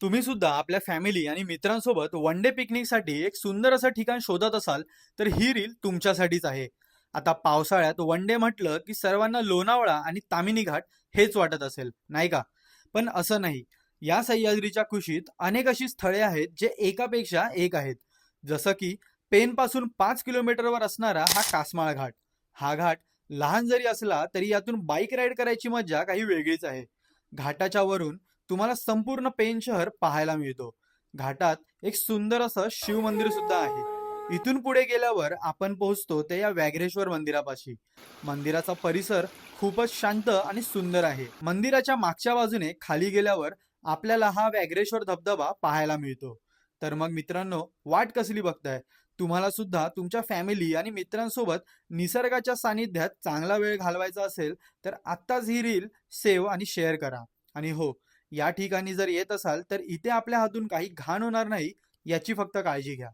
तुम्ही सुद्धा आपल्या फॅमिली आणि मित्रांसोबत वन डे पिकनिकसाठी एक सुंदर असं ठिकाण शोधत असाल तर ही रील तुमच्यासाठीच आहे. आता पावसाळ्यात वन डे म्हटलं की सर्वांना लोणावळा आणि तामिनी घाट हेच वाटत असेल नाही का? पण असं नाही. या सह्याद्रीच्या कुशीत अनेक अशी स्थळे आहेत जे एकापेक्षा एक आहेत. जसं की पेनपासून पाच किलोमीटरवर असणारा हा कासमाळ घाट. हा घाट लहान जरी असला तरी यातून बाईक राईड करायची मजा काही वेगळीच आहे. घाटाच्या वरून तुम्हाला संपूर्ण पेन शहर पाहायला मिळतो. घाटात एक सुंदर असं शिव मंदिर सुद्धा आहे. इथून पुढे गेल्यावर आपण पोहोचतो ते या व्याघ्रेश्वर मंदिरापाशी. मंदिराचा परिसर खूपच शांत आणि सुंदर आहे. मंदिराच्या मागच्या बाजूने खाली गेल्यावर आपल्याला हा व्याघ्रेश्वर धबधबा पाहायला मिळतो. तर मग मित्रांनो वाट कसली बघताय? तुम्हाला सुद्धा तुमच्या फॅमिली आणि मित्रांसोबत निसर्गाच्या सानिध्यात चांगला वेळ घालवायचा असेल तर आत्ताच ही रील सेव्ह आणि शेअर करा. आणि हो या ठिकाणी जर येत असाल तर इथे आपल्या हातून काही घाण होणार नाही याची फक्त काळजी घ्या.